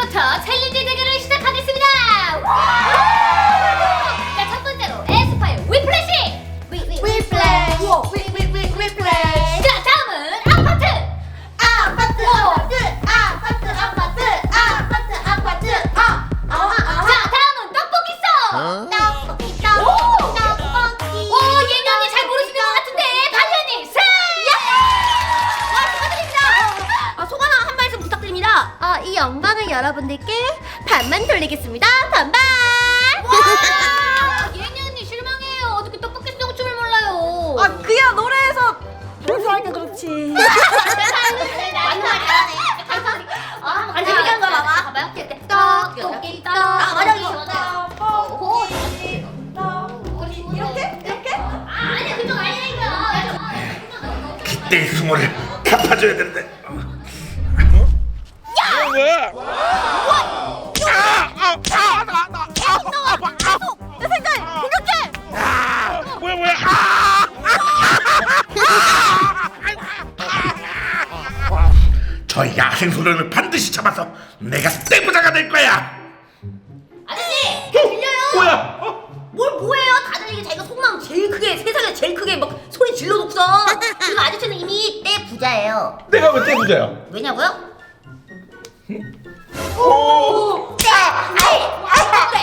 지금부터 여러분들께 반만 돌리겠습니다 반반 와, 예년이 실망해요. 어떻게 떡볶이 송 춤을 몰라요? 아 그야 노래에서 봉사하니까 그렇지. 아, 안 재밌게 거 봐봐. 봐봐요. 떡볶이 떡. 아 맞아 이거 오, 이렇게? 이렇게? 아니야 그쪽 아니라니까. 내 수모를 갚아줘야 되는데. 야! 왜? 저 야생 소년을 반드시 잡아서 내가 떼부자가 될 거야. 아저씨 들려요 뭐야? 어? 뭘 뭐예요 다들 이게 자기가 속마음 제일 크게 세상에 제일 크게 막 소리 질러놓고서 그리고 아저씨는 이미 때 부자예요 내가 왜 떼부자야? 왜냐고요? 오! 네! 아이! 아이! 네!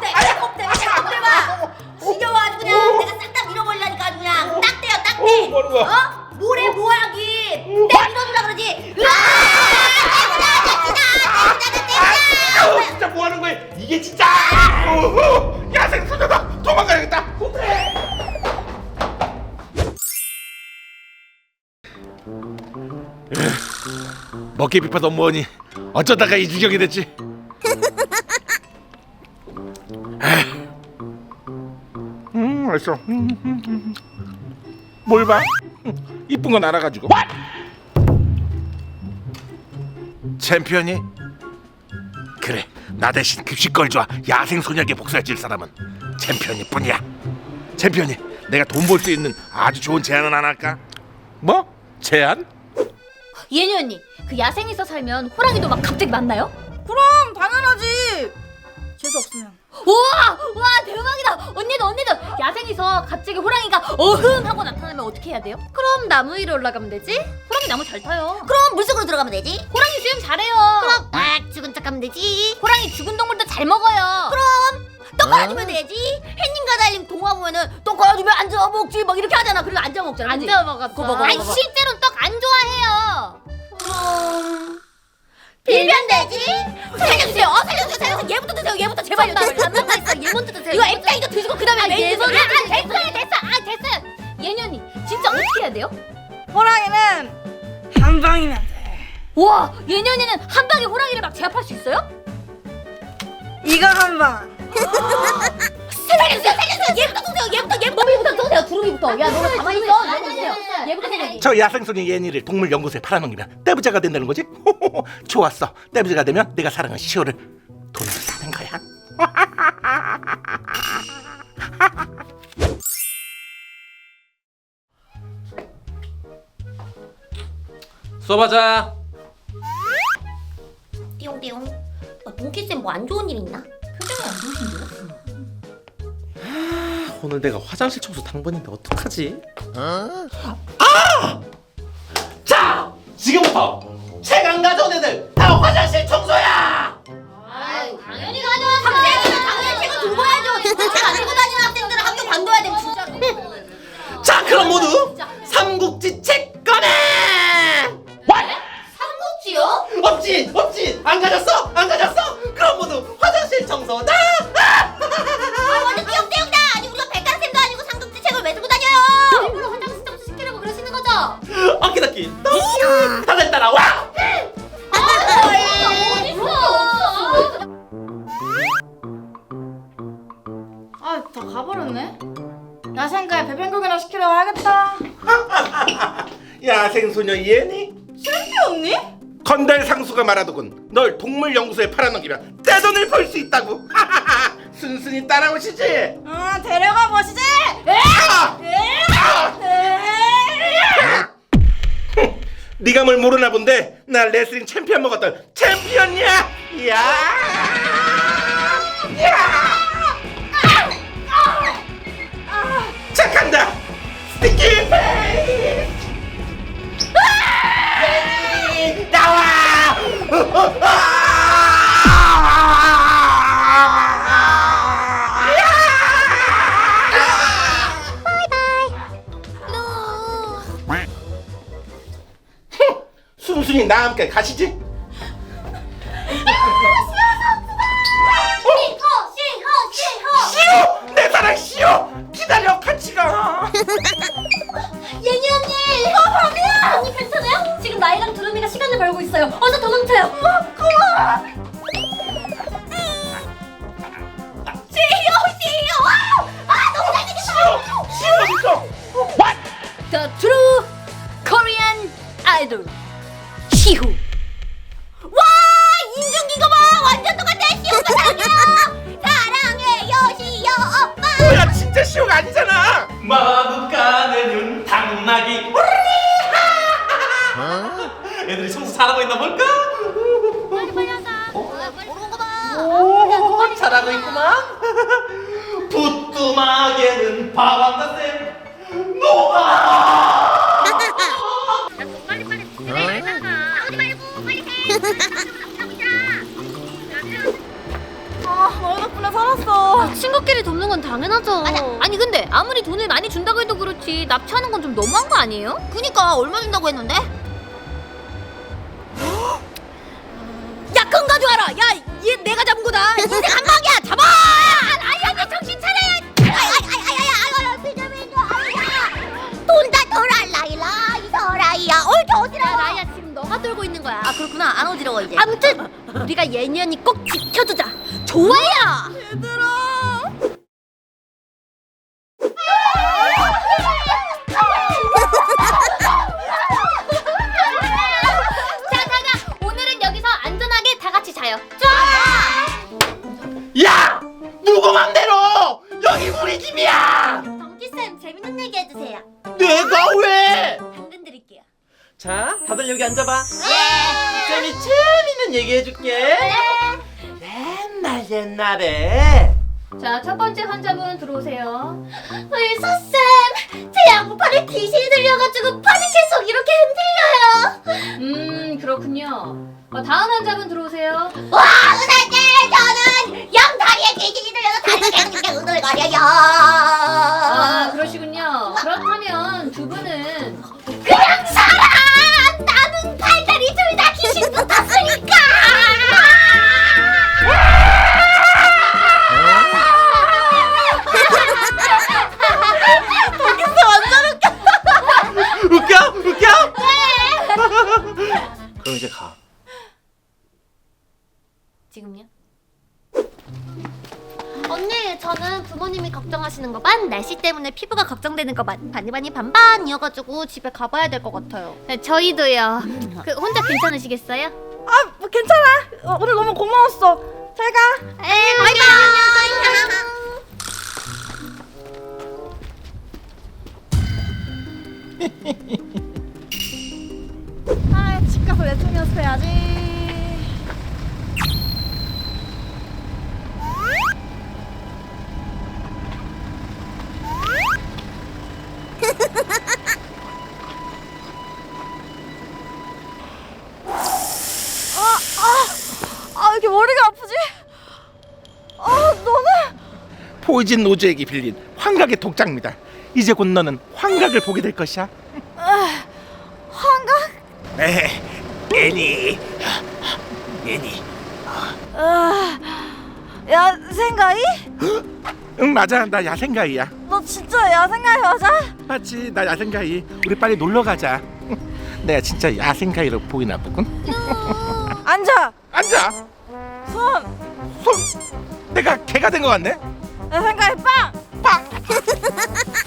네! 네! 봐! 지겨워 아주 그냥 내가 싹 다 밀어버리려니까 아주 그냥 딱대요 딱대! 어? 어? 모래 뭐하기! 때 밀어주라 그러지! 진짜 뭐 하는 거야? 이게 진짜! 오호! 야생 소년아, 도망가야겠다. 먹기 빗어서 뭐니? 어쩌다가 이 지경이 됐지? 음, 맛있어. 음, 음, 음. 뭘 봐? 음, 이쁜 건 알아가지고. 챔피언이? 그래, 나 대신 급식걸 좋아 야생 소녀에게 복수해줄 사람은 챔피언이 뿐이야. 챔피언이, 내가 돈 벌 수 있는 아주 좋은 제안은 안 할까? 뭐? 제안? 예니 언니, 그 야생에서 살면 호랑이도 막 갑자기 만나요? 그럼 당연하지 재수 없으면 우와, 와 대박이다. 언니도 언니도 야생에서 갑자기 호랑이가 어흥 하고 나타나면 어떻게 해야 돼요? 그럼 나무 위로 올라가면 되지? 호랑이 나무 잘 타요. 그럼 물속으로 들어가면 되지? 호랑이 수영 잘해요. 그럼 딱 죽은 척하면 되지? 호랑이 죽은 동물도 잘 먹어요. 그럼 떡 갈아주면 되지? 햇님과 달님 동화 보면은 떡 갈아주면 앉아 먹지 막 이렇게 하잖아 그리고 앉아 먹잖아 그치? 앉아 먹었어. 그거 먹어, 아니 먹어. 실제로 떡 안 좋아해요. 빌면 되지? 살려주세요 어 살려주세요 살려주세요 얘부터 드세요 얘부터 제발요. 얘 먼저 드세요. 이거 앱장이도 드시고 그 다음에 아, 메인 얘 드세요 소리. 아, 호랑이는 한 방이면 돼. 와, 언니는 한 방에 호랑이를 막 제압할 수 있어요? 이거 한 방. 살려주세요 살려주세요. 얘부터 드세요 얘부터 얘부터 너비부터 드세요 두루미부터. 야 너가 가만히 있어. 얘부터 드세요. 얘부터 드세요 저 야생소녀 예니를 동물연구소에 팔아넘기면 떼부자가 된다는 거지? 좋았어. 떼부자가 되면 내가 사랑한 시오를 수업하자. 띠용띠용 어, 동키쌤 뭐 안 좋은 일 있나? 표정이 안 좋으신데요? 오늘 내가 화장실 청소 당번인데 어떡하지? 자, 지금부터 최강 가져온 애들 다 화장실 청소야. 아유 당연히 가죠 학생들은 당연히 책을 들고 와야죠 책안 들고 다니는 학생들은 학교 관둬야 돼 진짜로 자, 그럼 모두 삼국지 책 안 가졌어, 안 가졌어. 그럼 모두 화장실 청소다. 아 완전 띠용띠용다 아니 우리가 백가쌤도 아니고 삼국지 책을 왜 들고 다녀요 일부러 화장실 청소 시키려고 그러시는 거죠? 어깨닫기. 다들 따라와. 아다 가버렸네 야생가에 배변국이나 시키려고 하겠다 야생소녀 예니? 말하더군. 널 동물연구소에 팔아넘기면 떼돈을 벌 수 있다고. 순순히 따라오시지. 아 데려가 보시지 아! 네가 뭘 모르나 본데 나 레슬링 챔피언 먹었던 챔피언이야. 이야. 이야. 착한다. 스티키 페이스. 가시지. 아니잖아. 마구간에는 당나귀. 애들이 청소 잘하고 있나 볼까? 모르는 거 봐. 오 잘하고 있구만. 부뚜막에는 바람다쌤 아! 너희 덕분에 살았어 친구끼리 돕는 건 당연하죠 맞아. 아니 근데 아무리 돈을 많이 준다고 해도 그렇지 납치하는 건 좀 너무한 거 아니에요? 그니까 얼마 준다고 했는데? 야, 큰 가져와라. 야, 얘 내가 잡은 거다. 인생 한 방이야. 잡아. 아이 언니 정신 차려. 아이 아이 아이 아이 아이 비자민 돈다 돌아 라이라 이더라이야. 옳게 어디라 라이야 지금 너가 들고 있는 거야 아 그렇구나. 안 어지러워 이제. 아무튼 우리가 언니 꼭 지켜주자 좋아요 자자자 오늘은 여기서 안전하게 다 같이 자요 야 누구 맘대로 여기 우리 집이야. 정지쌤 재밌는 얘기 해주세요. 내가 왜? 당근 드릴게요. 자 다들 여기 앉아봐 예. 쌤이 재밌는 얘기 해줄게 옛날 옛날에. 자 첫 번째 환자분 들어오세요. 의사쌤, 제 양팔에 귀신이 들려가지고 팔이 계속 이렇게 흔들려요. 음 그렇군요. 어, 다음 환자분 들어오세요. 와, 의사쌤, 저는 양다리에 귀신이 들려서 다리가 계속 이렇게 우들거려요. 지금요? 언니, 저는 부모님이 걱정하시는 거 반, 날씨 때문에 피부가 걱정되는 거 반, 반이반이 반반이어가지고 집에 가봐야 될 것 같아요. 네, 저희도요 그 혼자 괜찮으시겠어요? 아 뭐 괜찮아 어, 오늘 너무 고마웠어 잘 가 에, 바이바이. 아 집 가서 레슨 연습해야지 포이즌 노즈에게 빌린 환각의 독장입니다. 이제 곧 너는 환각을 보게 될 것이야. 환각? 에, 애니, 애니. 아, 야, 생가이? 응 맞아, 나 야생가이야. 너 진짜 야생가이 맞아? 맞지, 나 야생가이. 우리 빨리 놀러 가자. 내가 진짜 야생가이로 보이나 보군. 앉아! 앉아. 손! 손, 내가 개가 된 것 같네. 야생가이 빵! 빵.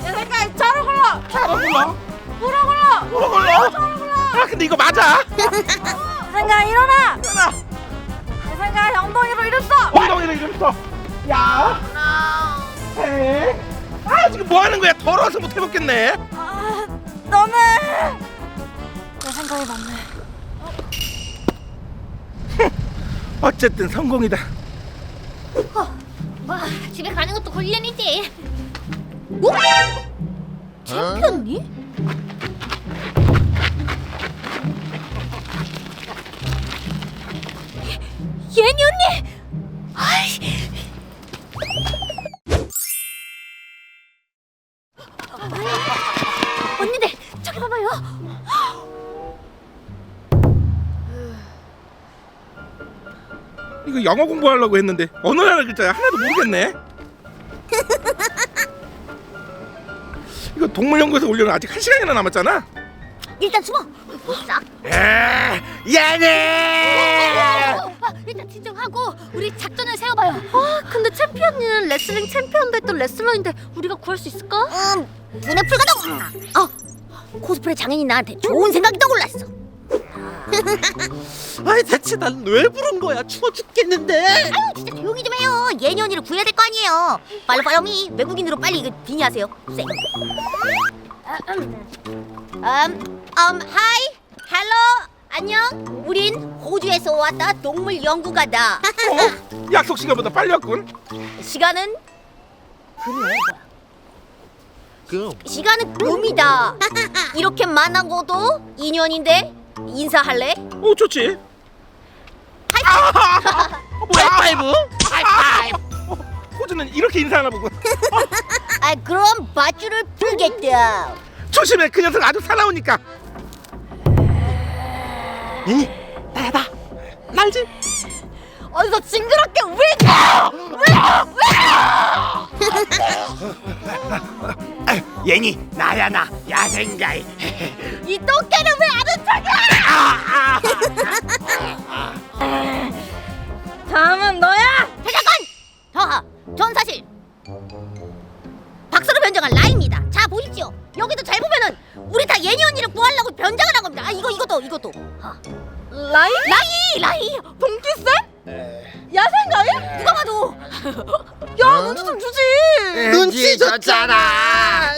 야생가이 자로 굴러! 차로 불러. 불어 굴러! 불러 불러. 아 근데 이거 맞아. 야생가이 일어나! 하나, 야생가이 엉덩이로 이름 써! 엉덩이를 이름 써. 야. 해. 아 지금 뭐 하는 거야? 더러워서 못 해먹겠네. 아, 너는 야생가이 생각이 많네. 어쨌든 성공이다. 와 집에 가는 것도 골련이지. 뭐? 챔피언니? 예니 언니! 아이. 언니들 저기 봐봐요. 이거 영어 공부하려고 했는데 어느 나라 글자야 하나도 모르겠네. 이거 동물연구소 올려면 아직 한 시간이나 남았잖아. 일단 숨어. 싹. 에, 야네. 아, 일단 진정하고 우리 작전을 세워봐요. 아 근데 챔피언은 레슬링 챔피언도 했던 레슬러인데 우리가 구할 수 있을까? 음, 눈에 불가동. 어, 코스프레 장인이 나한테 좋은 생각이 떠올랐어. 아이 대체 난 왜 부른 거야 추워 죽겠는데 아유, 진짜 조용히 좀 해요. 언니를 구해야 될 거 아니에요. 빨리 빨리 외국인으로 빨리 이거 빙의하세요. 쌩. 음, 음, 음, 하이, 헬로, 안녕. 우린 호주에서 왔다 동물 연구가다. 어? 약속 시간보다 빨리 왔군. 시간은 금이야. 그 시간은 금이다. 이렇게 만나고도 인연인데 인사할래? 오 좋지. 뭐야 파이브 하이파이브 어, 호주는 이렇게 인사하나 보군. 아 그럼 밧줄을 풀겠다. 조심해 그 녀석 아주 사나우니까. 이 나야다 날지 어디서 징그럽게 왜? 예니 나야 나 야생가이. 이 똥개는 왜 아는 척이야? 다음은 너야. 자, 전 사실 박사로 변장한 라입니다. 자 보십시오. 여기도 잘 보면은 우리 다 예니 언니를 구하려고 변장을 한 겁니다. 아 이거 이것도 이것도. 아, 라이? 라이 라이. 동키쌤? 야생가이? 누가 봐도 야 눈치 좀 주지. 눈치 줬잖아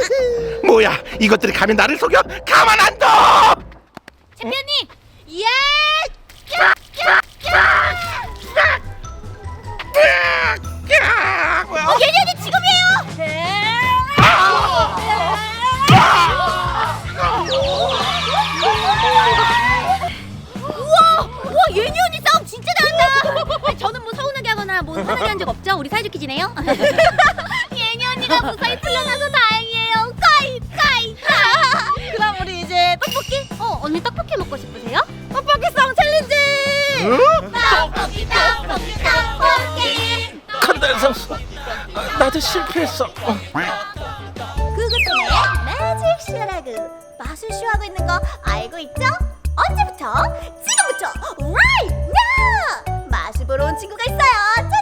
뭐야 이것들이 가면 나를 속여? 가만 안 둬. 없죠? 우리 사이좋게 지내요? 예니 언니가 무사히 풀려나서 다행이에요. 까이 까이 까이. 그럼 우리 이제 떡볶이? 어 언니 떡볶이 먹고 싶으세요? 떡볶이성 챌린지. 떡볶이 떡볶이 떡볶이. 컨대 선수 나도 실패했어. 어. 그것은 매직 쇼라고 마술쇼 하고 있는 거 알고 있죠? 언제부터? 지금부터 right now! 마술 보러 온 친구가 있어요.